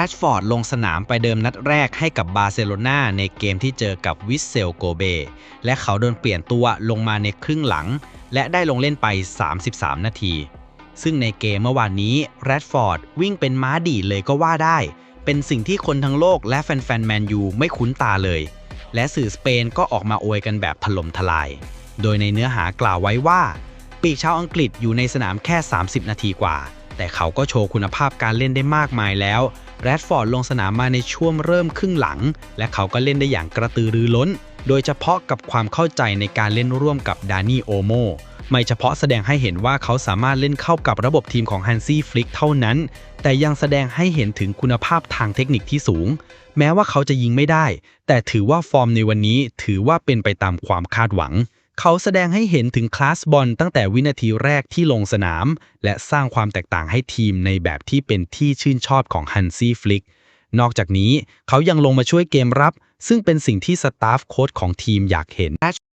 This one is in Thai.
แรชฟอร์ดลงสนามไปเดิมนัดแรกให้กับบาร์เซโลนาในเกมที่เจอกับวิสเซลโกเบ และเขาโดนเปลี่ยนตัวลงมาในครึ่งหลัง และได้ลงเล่นไป 33 นาที ซึ่งในเกมเมื่อวานนี้แรดฟอร์ดวิ่งเป็นม้าดีเลยก็ว่าได้ เป็นสิ่งที่คนทั้งโลกและแฟนๆแมนยูไม่คุ้นตาเลย และสื่อสเปนก็ออกมาโอยกันแบบถล่มทลาย โดยในเนื้อหากล่าวไว้ว่า ปีกชาวอังกฤษอยู่ในสนามแค่ 30 นาทีกว่า แต่เขาก็โชว์คุณภาพการเล่นได้มากมายแล้ว แรดฟอร์ดลงสนามมาในช่วงเริ่มครึ่งหลัง และเขาก็เล่นได้อย่างกระตือรือร้น โดยเฉพาะกับความเข้าใจในการเล่นร่วมกับดานี่โอโมไม่เฉพาะแสดงให้เห็นว่าเขาสามารถเล่นเข้ากับระบบทีมของฮันซี่ฟลิกเท่านั้น แต่ยังแสดงให้เห็นถึงคุณภาพทางเทคนิคที่สูง แม้ว่าเขาจะยิงไม่ได้ แต่ถือว่าฟอร์มในวันนี้ถือว่าเป็นไปตามความคาดหวัง เขาแสดงให้เห็นถึงคลาสบอลตั้งแต่วินาทีแรกที่ลงสนาม และสร้างความแตกต่างให้ทีมในแบบที่เป็นที่ชื่นชอบของฮันซี่ฟลิกนอกจากนี้เขายังลงมาช่วยเกมรับ ซึ่งเป็นสิ่งที่สตาฟโค้ชของทีมอยากเห็น